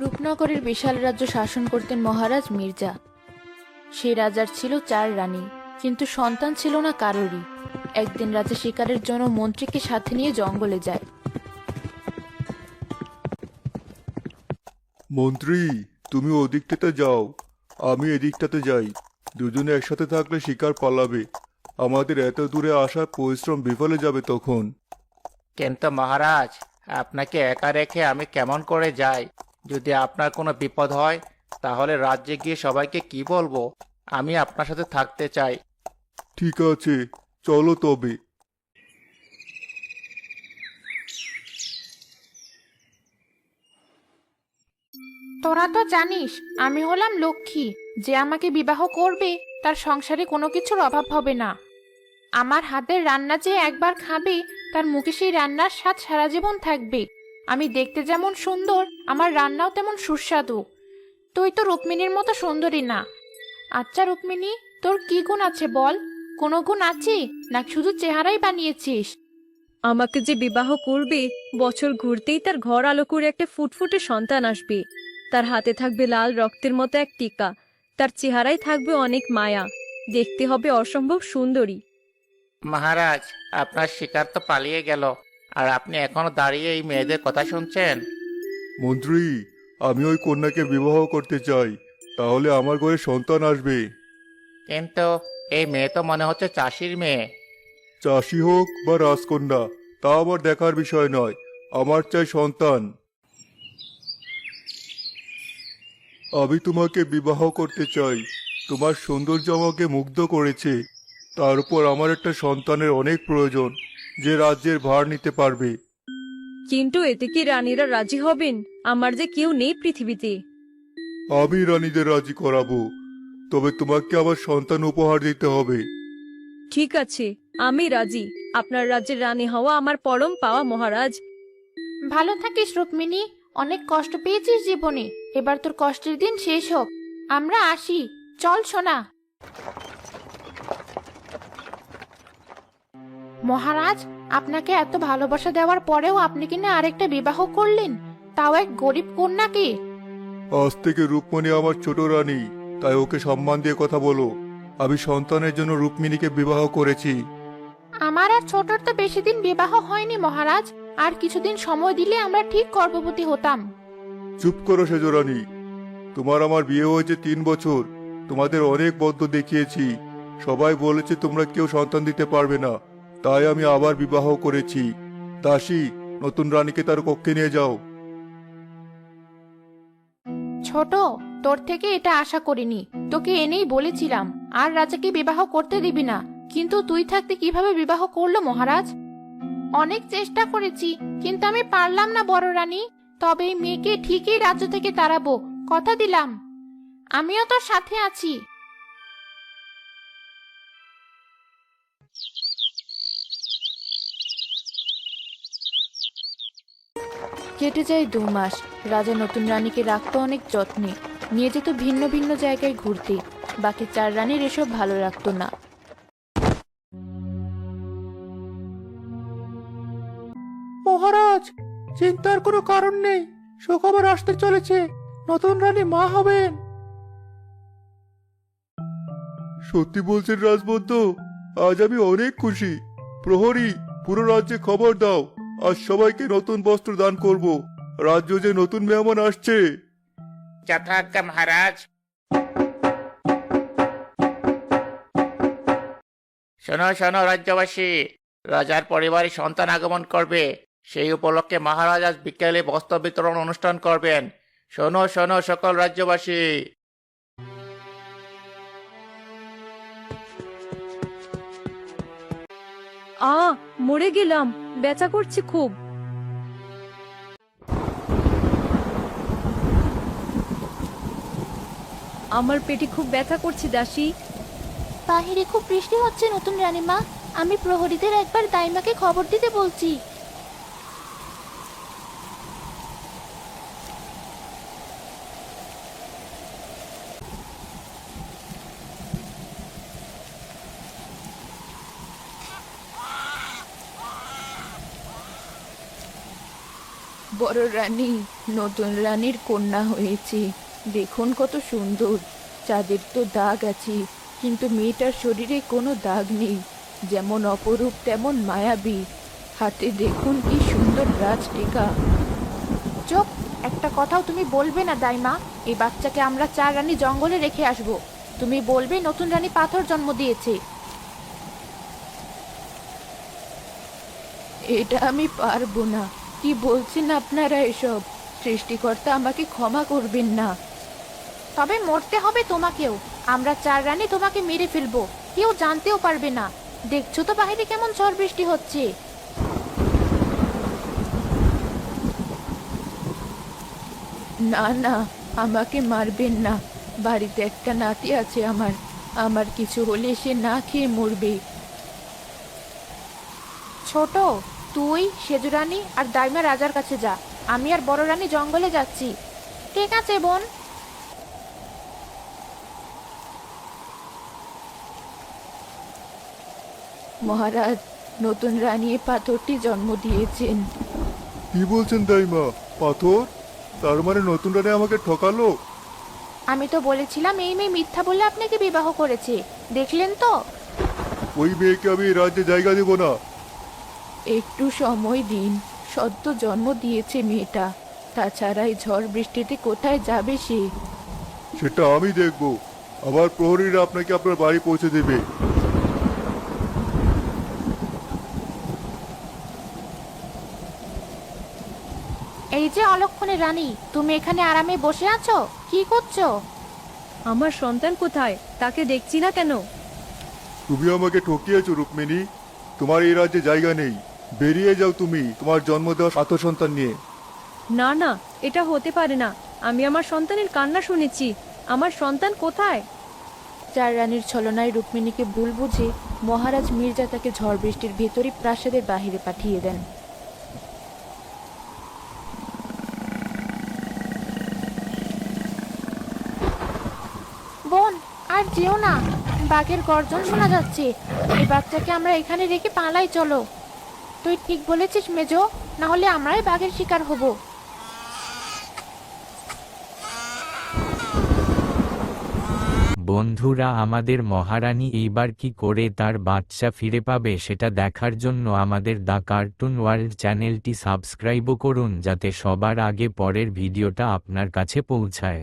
রূপনগরের বিশাল রাজ্য শাসন করতেন মহারাজ মির্জা। সেই রাজার ছিল চার রানী কিন্তু সন্তান ছিল না কারোরই। একদিন রাজা শিকারের জন্য মন্ত্রীকে সাথে নিয়ে জঙ্গলে যায়। মন্ত্রী তুমি ওদিকটাতে যাও। আমি এদিকটাতে যাই। দুজনে একসাথে থাকলে শিকার পালাবে। আমাদের এত দূরে আসার পরিশ্রম বিফলে যাবে তখন। কিন্তু মহারাজ আপনাকে একা রেখে আমি কেমন করে যাই? যদি আপনার কোনো বিপদ হয় তাহলে রাজ্যে গিয়ে সবাইকে কি বলব? আমি আপনার সাথে থাকতে চাই। ঠিক আছে চলো তবে। তোরা তো জানিস আমি হলাম লক্ষ্মী। যে আমাকে বিবাহ করবে তার সংসারে কোনো কিছুর অভাব হবে না। আমার হাতের রান্না যে একবার খাবে তার মুখে সেই রান্নার স্বাদ সারা জীবন থাকবে। আমি দেখতে যেমন সুন্দর আমার রান্নাও তেমন সুস্বাদু। তুই তো রুক্মিণীর মতো সুন্দরী না। আচ্ছা রুক্মিণী তোর কি গুণ আছে বল? কোনো গুণ আছে? না শুধু চেহারাই বানিয়েছিস। আমাকে যে বিবাহ করবে বছর ঘুরতেই তার ঘর আলো করে একটা ফুটফুটে সন্তান আসবে। তার হাতে থাকবে লাল রক্তের মতো এক টিকা। তার চেহারায় থাকবে অনেক মায়া। দেখতে হবে অসম্ভব সুন্দরী। মহারাজ আপনার শিকার তো পালিয়ে গেল। আর আপনি এখনও দাঁড়িয়ে এই মেয়েদের কথা শুনছেন? মন্ত্রী আমি ওই কন্যাকে বিবাহ করতে চাই তাহলে আমার ঘরে সন্তান আসবে। কিন্তু এই মেয়ে তো মনে হচ্ছে চাষির মেয়ে। চাষি হোক বা রাজকন্যা তা আমার দেখার বিষয় নয় আমার চাই সন্তান। আমি তোমাকে বিবাহ করতে চাই তোমার সৌন্দর্য আমাকে মুগ্ধ করেছে তার উপর আমার একটা সন্তানের অনেক প্রয়োজন। যে রাজ্যের ভার নিতে পারবে। কিন্তু এতে কি রানীরা রাজি হবেন? আমার যে কেউ নেই পৃথিবীতে। আমি রানীদের রাজি করাবো তবে তোমাকে আমার সন্তান উপহার দিতে হবে। ঠিক আছে আমি রাজি। আপনার রাজ্যের রানী হওয়া আমার পরম পাওয়া মহারাজ। ভালো থাকিস রুক্মিণী। অনেক কষ্ট পেয়েছিস জীবনে। এবার তোর কষ্টের দিন শেষ হোক। আমরা আসি। চল সোনা। মহারাজ আপনাকে এত ভালোবাসা দেওয়ার পরেও আপনি কিনা আরেকটা বিবাহ করলেন? তাও এক গরিব কন্যাকে। আজ থেকে রূপমণি আমার ছোট রানী তাই ওকে সম্মান দিয়ে কথা বলো। আমি সন্তানের জন্য রূপমিনীকে বিবাহ করেছি। আমার আর ছোটর তো বেশি দিন বিবাহ হয়নি মহারাজ আর কিছুদিন সময় দিলে আমরা ঠিক গর্ভবতী হতাম। চুপ করো সেজরানী তোমার আমার বিয়ে হয়েছে তিন বছর। তোমাদের অনেক বদ্ধ দেখিয়েছি। সবাই বলেছে তোমরা কেউ সন্তান দিতে পারবে না। তাই আমি আবার বিবাহ করেছি। দাসী, নতুন রানীকে তার কক্ষে নিয়ে যাও। ছোট, তোর থেকে এটা আশা করিনি। তোকে এনেই বলেছিলাম, আর রাজাকে বিবাহ করতে দিবি না। কিন্তু তুই থাকতে কীভাবে বিবাহ করল মহারাজ? অনেক চেষ্টা করেছি, কিন্তু আমি পারলাম না বড় রানী। তবে মেয়েকে ঠিকই রাজ্য থেকে তাড়াবো, কথা দিলাম। আমিও তোর সাথে আছি। কেটে যায় দু মাস। রাজা নতুন রানীকে রাখত অনেক যত্নে। নিয়ে যেত ভিন্ন ভিন্ন জায়গায় ঘুরতে। বাকি চার রানীর এসব ভালো লাগতো না। মহারাজ চিন্তার কোনো কারণ নেই। সুখবর আসতে চলেছে। নতুন রানী মা হবেন। সত্যি বলছেন রাজবদ্ধ আজ আমি অনেক খুশি। প্রহরী পুরো রাজ্যে খবর দাও। আজ সবাইকে নতুন বস্ত্র দান করব। রাজ্য যে নতুন মেহমান আসছে। যথাজ্ঞা মহারাজ। শোনো শোনো, রাজ্যবাসী। রাজার পরিবারে সন্তান আগমন করবে। সেই উপলক্ষে মহারাজ আজ বিকেলে বস্ত্র বিতরণ অনুষ্ঠান করবেন। শোনো শোনো, সকল রাজ্যবাসী। আ, মরে গেলাম। বেচা করছি খুব। আমার পেটে খুব ব্যথা করছে, দাসী। বাহিরে খুব বৃষ্টি হচ্ছে, নতুন রানীমা। আমি প্রহরীদের একবার দাইমাকে খবর দিতে বলছি। বড় রানী নতুন রানীর কন্যা হয়েছে। দেখুন কত সুন্দর। চাঁদের তো দাগ আছে কিন্তু মেয়েটার শরীরে কোনো দাগ নেই। যেমন অপরূপ তেমন মায়াবী। হাতে দেখুন কি সুন্দর রাজ টিকা চুপ! একটা কথাও তুমি বলবে না দাইমা। এই বাচ্চাকে আমরা চার রানী জঙ্গলে রেখে আসব। তুমি বলবে নতুন রানী পাথর জন্ম দিয়েছে। এটা আমি পারব না। কি বলছেন আপনারা এসব? সৃষ্টিকর্তা আমাকে ক্ষমা করবেন না। তবে মরতে হবে তোমাকেও। আমরা চার রানী তোমাকে মেরে ফেলব। কেউ জানতেও পারবে না। দেখছ তো বাইরে কেমন ঝড় বৃষ্টি হচ্ছে। না না, আমাকে মারবেন না। বাড়িতে একটা নাতি আছে আমার। আমার কিছু হলে সে না খেয়ে মরবে। ছোট তুই সেজু রানী আর দাইমা রাজার কাছে যা। আমি আর বড় রানী জঙ্গলে যাচ্ছি। ঠিক আছে বোন। মহারাজ নতুন রানী এ পাথরটি জন্ম দিয়েছেন। কি বলছেন দাইমা? পাথর? তার মানে নতুন রানী আমাকে ঠকালো? আমি তো বলেছিলাম এই মেয়ে মিথ্যা বলে আপনাকে বিবাহ করেছে। দেখলেন তো? ওই মেয়েকে আমি রাজ্যে জায়গা দেব না। একটু সময় দিন। সদ্য জন্ম দিয়েছে মেয়েটা। তাছাড়া এই ঝড় বৃষ্টিতে কোথায় যাবে সে? সেটা আমি দেখব। আবার প্রহরীরা আপনাকে আপনার বাড়ি পৌঁছে দেবে। এই যে অলক্ষণে রানী তুমি এখানে আরামে বসে আছো? কি করছ? আমার সন্তান কোথায়? তাকে দেখছি না কেন? তুমি আমাকে ঠকিয়েছো রুক্মিণী। তোমার এই রাজ্যে জায়গা নেই। বেরিয়ে যাও তুমি তোমার জন্ম দেওয়া সাত সন্তান নিয়ে। না না এটা হতে পারে না। আমি আমার সন্তানের কান্না শুনেছি। আমার সন্তান কোথায়? চার রানীর ছলনায় রুক্মিণীকে ভুল বুঝে মহারাজ মির্জা তাকে ঝড় বৃষ্টির ভেতরই প্রাসাদের বাহিরে পাঠিয়ে দেন। বোন আর যেও না। বাঘের গর্জন শোনা যাচ্ছে। এই বাচ্চাকে আমরা এখানে রেখে পালাই চলো। তুই ঠিক বলেছিস, মেজো। না হলে আমরাই বাঘের শিকার হব। বন্ধুরা, আমাদের মহারানী এইবার কি করে তার বাচ্চা ফিরে পাবে সেটা দেখার জন্য আমাদের দ্য কার্টুন ওয়ার্ল্ড চ্যানেলটি সাবস্ক্রাইবও করুন, যাতে সবার আগে পরের ভিডিওটা আপনার কাছে পৌঁছায়।